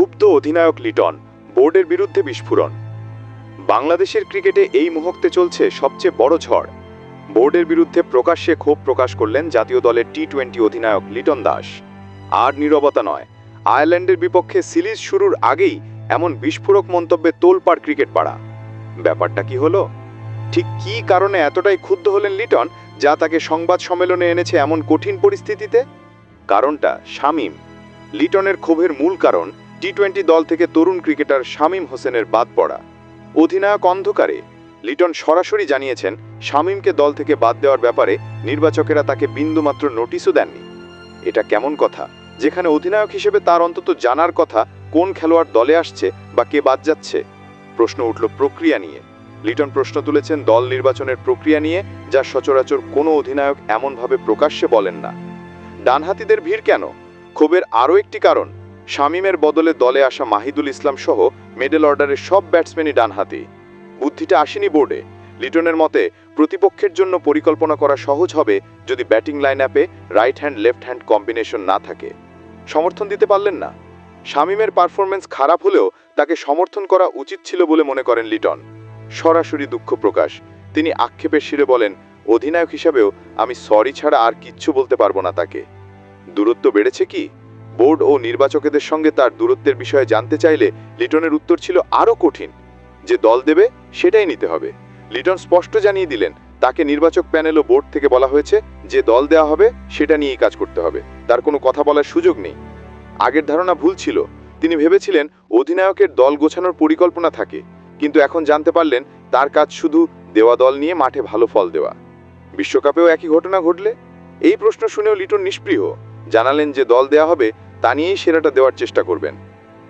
ক্ষুব্ধ অধিনায়ক লিটন বোর্ডের বিরুদ্ধে বিস্ফোরণ। বাংলাদেশের ক্রিকেটে এই মুহূর্তে চলছে সবচেয়ে বড় ঝড়। বোর্ডের বিরুদ্ধে প্রকাশ্যে ক্ষোভ প্রকাশ করলেন জাতীয় দলের টি টোয়েন্টি অধিনায়ক লিটন দাস। আর নীরবতা নয়, আয়ারল্যান্ডের বিপক্ষে সিরিজ শুরুর আগেই এমন বিস্ফোরক মন্তব্যে তোলপাড় ক্রিকেট পাড়া ব্যাপারটা কি হলো? ঠিক কী কারণে এতটাই ক্ষুব্ধ হলেন লিটন যা তাকে সংবাদ সম্মেলনে এনেছে এমন কঠিন পরিস্থিতিতে? কারণটা শামীম। লিটনের ক্ষোভের মূল কারণ টি টোয়েন্টি দল থেকে তরুণ ক্রিকেটার শামীম হোসেনের বাদ পড়া। অধিনায়ক অন্ধকারে, লিটন সরাসরি জানিয়েছেন, শামীমকে দল থেকে বাদ দেওয়ার ব্যাপারে নির্বাচকেরা তাকে বিন্দুমাত্র নোটিশও দেননি। এটা কেমন কথা? যেখানে অধিনায়ক হিসেবে তার অন্তত জানার কথা, কোন খেলোয়াড় দলে আসছে বা কে বাদ যাচ্ছে? প্রশ্ন উঠল প্রক্রিয়া নিয়ে। লিটন প্রশ্ন তুলেছেন দল নির্বাচনের প্রক্রিয়া নিয়ে, যা সচরাচর কোনো অধিনায়ক এমনভাবে প্রকাশ্যে বলেন না। ডানহাতিদের ভিড় কেন? ক্ষোভের আরও একটি কারণ শামীমের বদলে দলে আসা মাহিদুল ইসলাম সহ মেডেল অর্ডারের সব ব্যাটসম্যানই ডানহাতি। বুদ্ধিটা আসেনি বোর্ডে। লিটনের মতে, প্রতিপক্ষের জন্য পরিকল্পনা করা সহজ হবে যদি ব্যাটিং লাইন আপে right hand left hand combination না থাকে। সমর্থন দিতে পারলেন না। শামীমের পারফরমেন্স খারাপ হলেও তাকে সমর্থন করা উচিত ছিল বলে মনে করেন লিটন। সরাসরি দুঃখ প্রকাশ। তিনি আক্ষেপের শিরে বলেন, অধিনায়ক হিসাবেও আমি সরি ছাড়া আর কিচ্ছু বলতে পারব না তাকে। দূরত্ব বেড়েছে কি? বোর্ড ও নির্বাচকেদের সঙ্গে তার দূরত্বের বিষয়ে জানতে চাইলে লিটনের উত্তর ছিল আরও কঠিন। যে দল দেবে, সেটাই নিতে হবে। লিটন স্পষ্ট জানিয়ে দিলেন, তাকে নির্বাচক প্যানেল ও বোর্ড থেকে বলা হয়েছে, যে দল দেওয়া হবে, সেটা নিয়েই কাজ করতে হবে। তার কোনো কথা বলার সুযোগ নেই। আগের ধারণা ভুল ছিল। তিনি ভেবেছিলেন, অধিনায়কের দল গোছানোর পরিকল্পনা থাকে। কিন্তু এখন জানতে পারলেন, তার কাজ শুধু দেওয়া দল নিয়ে মাঠে ভালো ফল দেওয়া। বিশ্বকাপেও একই ঘটনা ঘটলে? এই প্রশ্ন শুনেও লিটন নিষ্পৃহ জানালেন যে দল দেয়া হবে তা নিয়েই সেরাটা দেওয়ার চেষ্টা করবেন।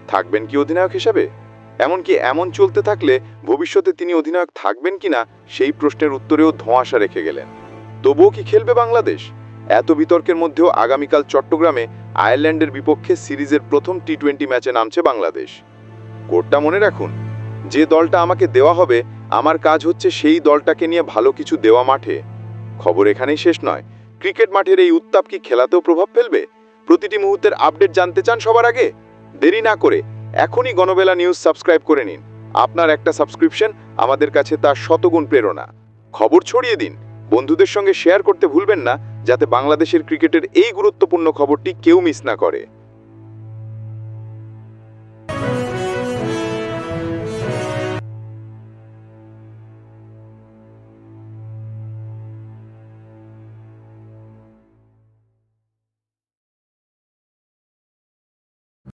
থাকবেন কি অধিনায়ক হিসাবে? এমনকি এমন চলতে থাকলে ভবিষ্যতে তিনি অধিনায়ক থাকবেন কিনা সেই প্রশ্নের উত্তরেও ধোঁয়াশা রেখে গেলেন। তবুও কি খেলবে বাংলাদেশ? এত বিতর্কের মধ্যেও আগামীকাল চট্টগ্রামে আয়ারল্যান্ডের বিপক্ষে সিরিজের প্রথম টি টোয়েন্টি ম্যাচে নামছে বাংলাদেশ। কোডটা মনে রাখুন, যে দলটা আমাকে দেওয়া হবে, আমার কাজ হচ্ছে সেই দলটাকে নিয়ে ভালো কিছু দেওয়া মাঠে। খবর এখানেই শেষ নয়। ক্রিকেট মাঠের এই উত্তাপ কি খেলাতেও প্রভাব ফেলবে? প্রতিটি মুহূর্তের আপডেট জানতে চান সবার আগে? দেরি না করে এখনই গণবেলা নিউজ সাবস্ক্রাইব করে নিন। আপনার একটা সাবস্ক্রিপশন আমাদের কাছে তার শতগুণ প্রেরণা। খবর ছড়িয়ে দিন। বন্ধুদের সঙ্গে শেয়ার করতে ভুলবেন না, যাতে বাংলাদেশের ক্রিকেটের এই গুরুত্বপূর্ণ খবরটি কেউ মিস না করে।